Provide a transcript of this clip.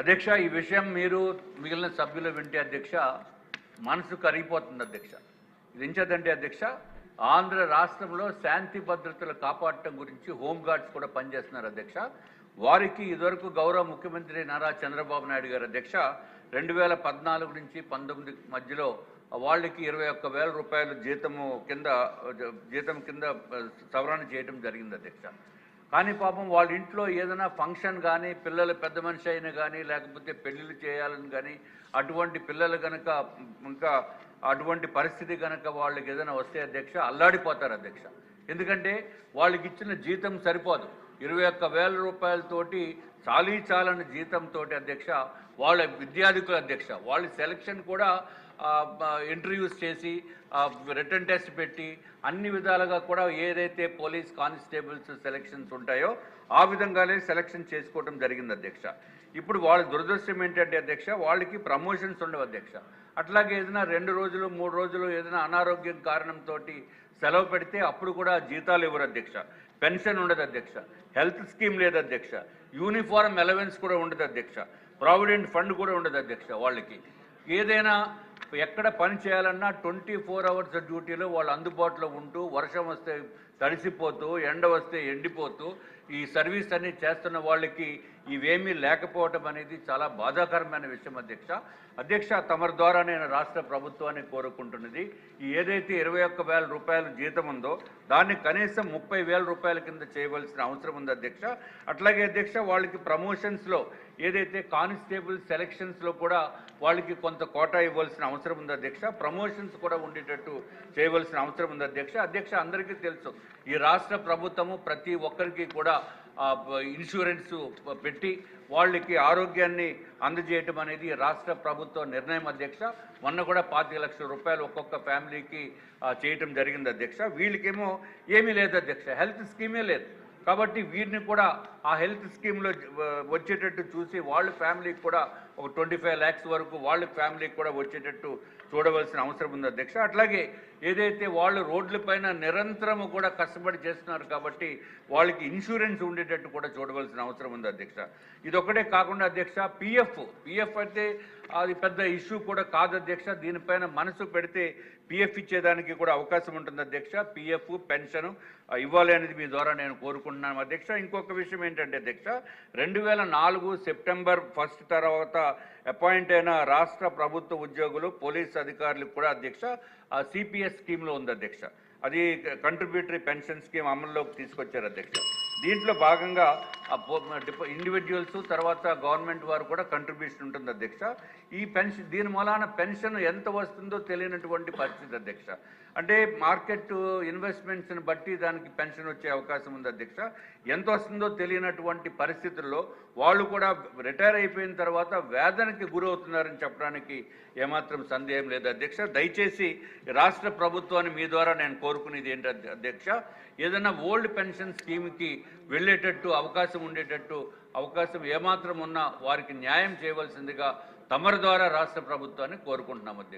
అధ్యక్ష ఈ విషయం మీరు మిగిలిన సభ్యులు వింటే అధ్యక్ష మనసు కరిగిపోతుంది అధ్యక్ష. ఇది ఎంచేదంటే అధ్యక్ష ఆంధ్ర రాష్ట్రంలో శాంతి భద్రతలు కాపాడటం గురించి హోంగార్డ్స్ కూడా పనిచేస్తున్నారు అధ్యక్ష. వారికి ఇదివరకు గౌరవ ముఖ్యమంత్రి నారా చంద్రబాబు నాయుడు గారు అధ్యక్ష రెండు వేల పద్నాలుగు నుంచి పంతొమ్మిది మధ్యలో వాళ్ళకి ఇరవై ఒక్క వేల రూపాయలు జీతము కింద జీతం కింద సవరణ చేయడం జరిగింది అధ్యక్ష. కానీ పాపం వాళ్ళ ఇంట్లో ఏదైనా ఫంక్షన్ కానీ పిల్లలు పెద్ద మనిషి అయినా కానీ లేకపోతే పెళ్ళిళ్ళు చేయాలని కానీ అటువంటి పిల్లలు కనుక ఇంకా అటువంటి పరిస్థితి కనుక వాళ్ళకి ఏదైనా వస్తే అధ్యక్ష అల్లాడిపోతారు అధ్యక్ష. ఎందుకంటే వాళ్ళకి ఇచ్చిన జీతం సరిపోదు. ఇరవై ఒక్క వేల రూపాయలతోటి చాలీ చాలని జీతంతో అధ్యక్ష వాళ్ళ విద్యార్థికుల అధ్యక్ష వాళ్ళ సెలక్షన్ కూడా ఇంటర్వ్యూస్ చేసి రిటర్న్ టెస్ట్ పెట్టి అన్ని విధాలుగా కూడా ఏదైతే పోలీస్ కానిస్టేబుల్స్ సెలక్షన్స్ ఉంటాయో ఆ విధంగానే సెలక్షన్ చేసుకోవడం జరిగింది అధ్యక్ష. ఇప్పుడు వాళ్ళ దురదృష్టం ఏంటంటే అధ్యక్ష వాళ్ళకి ప్రమోషన్స్ ఉండవు అధ్యక్ష. అట్లాగే ఏదైనా రెండు రోజులు మూడు రోజులు ఏదైనా అనారోగ్యం కారణంతో సెలవు పెడితే అప్పుడు కూడా జీతాలు ఇవ్వరు అధ్యక్ష. పెన్షన్ ఉండదు అధ్యక్ష. హెల్త్ స్కీమ్ లేదు అధ్యక్ష. యూనిఫారం అలవెన్స్ కూడా ఉండదు అధ్యక్ష. ప్రావిడెంట్ ఫండ్ కూడా ఉండదు అధ్యక్ష వాళ్ళకి. ఏదైనా ఎక్కడ పని చేయాలన్నా ట్వంటీ ఫోర్ అవర్స్ డ్యూటీలో వాళ్ళు అందుబాటులో ఉంటూ వర్షం వస్తే తడిసిపోతూ ఎండ వస్తే ఎండిపోతూ ఈ సర్వీస్ అన్ని చేస్తున్న వాళ్ళకి ఇవేమీ లేకపోవటం అనేది చాలా బాధాకరమైన విషయం అధ్యక్ష. అధ్యక్ష తమరి ద్వారా నేను రాష్ట్ర ప్రభుత్వాన్ని కోరుకుంటున్నది. ఏదైతే ఇరవై ఒక్క వేల రూపాయలు జీతం ఉందో దాన్ని కనీసం ముప్పై వేల రూపాయల కింద చేయవలసిన అవసరం ఉంది అధ్యక్ష. అట్లాగే అధ్యక్ష వాళ్ళకి ప్రమోషన్స్లో ఏదైతే కానిస్టేబుల్ సెలక్షన్స్లో కూడా వాళ్ళకి కొంత కోటా ఇవ్వాల్సిన అవసరం ఉంది అధ్యక్ష. ప్రమోషన్స్ కూడా ఉండేటట్టు చేయవలసిన అవసరం ఉంది అధ్యక్ష. అధ్యక్ష అందరికీ తెలుసు ఈ రాష్ట్ర ప్రభుత్వము ప్రతి ఒక్కరికి కూడా ఇన్సూరెన్స్ పెట్టి వాళ్ళకి ఆరోగ్యాన్ని అందజేయటం అనేది రాష్ట్ర ప్రభుత్వ నిర్ణయం అధ్యక్ష. మొన్న కూడా పాతిక లక్షల రూపాయలు ఒక్కొక్క ఫ్యామిలీకి చేయటం జరిగింది అధ్యక్ష. వీళ్ళకేమో ఏమీ లేదు అధ్యక్ష. హెల్త్ స్కీమే లేదు. కాబట్టి వీరిని కూడా ఆ హెల్త్ స్కీమ్లో వచ్చేటట్టు చూసి వాళ్ళ ఫ్యామిలీకి కూడా ఒక ట్వంటీ ఫైవ్ ల్యాక్స్ వరకు వాళ్ళ ఫ్యామిలీకి కూడా వచ్చేటట్టు చూడవలసిన అవసరం ఉంది అధ్యక్ష. అట్లాగే ఏదైతే వాళ్ళు రోడ్లపైన నిరంతరము కూడా కష్టపడి చేస్తున్నారు కాబట్టి వాళ్ళకి ఇన్సూరెన్స్ ఉండేటట్టు కూడా చూడవలసిన అవసరం ఉంది అధ్యక్ష. ఇదొక్కటే కాకుండా అధ్యక్ష పిఎఫ్ పిఎఫ్ అయితే అది పెద్ద ఇష్యూ కూడా కాదు అధ్యక్ష. దీనిపైన మనసు పెడితే పిఎఫ్ ఇచ్చేదానికి కూడా అవకాశం ఉంటుంది అధ్యక్ష. పిఎఫ్ పెన్షన్ ఇవ్వాలి అనేది మీ ద్వారా నేను కోరుకుంటున్నాను. అధ్యక్ష ఇంకొక విషయం ఏంటంటే అధ్యక్ష రెండు వేల నాలుగు సెప్టెంబర్ ఫస్ట్ తర్వాత అపాయింట్ అయిన రాష్ట్ర ప్రభుత్వ ఉద్యోగులు పోలీస్ అధికారులు కూడా అధ్యక్ష సిపిఎస్ స్కీమ్లో ఉంది అధ్యక్ష అది కంట్రిబ్యూటరీ పెన్షన్ స్కీమ్ అమల్లోకి తీసుకొచ్చారు అధ్యక్ష దీంట్లో భాగంగా ఇండివిజువల్స్ తర్వాత గవర్నమెంట్ వారు కూడా కంట్రిబ్యూషన్ ఉంటుంది అధ్యక్ష. ఈ పెన్షన్ దీని మూలాన పెన్షన్ ఎంత వస్తుందో తెలియనటువంటి పరిస్థితి అధ్యక్ష. అంటే మార్కెట్ ఇన్వెస్ట్మెంట్స్ని బట్టి దానికి పెన్షన్ వచ్చే అవకాశం ఉంది అధ్యక్ష. ఎంత వస్తుందో తెలియనటువంటి పరిస్థితుల్లో వాళ్ళు కూడా రిటైర్ అయిపోయిన తర్వాత వేదనకి గురవుతున్నారని చెప్పడానికి ఏమాత్రం సందేహం లేదు అధ్యక్ష. దయచేసి రాష్ట్ర ప్రభుత్వాన్ని మీ ద్వారా నేను కోరుకునేది ఏంటి అధ్యక్ష? ఏదైనా ఓల్డ్ పెన్షన్ స్కీమ్కి వెళ్ళేటట్టు అవకాశం ఉండేటట్టు అవకాశం ఏమాత్రం ఉన్నా వారికి న్యాయం చేయవలసిందిగా తమరి ద్వారా రాష్ట్ర ప్రభుత్వాన్ని కోరుకుంటున్నాం అధ్యక్ష.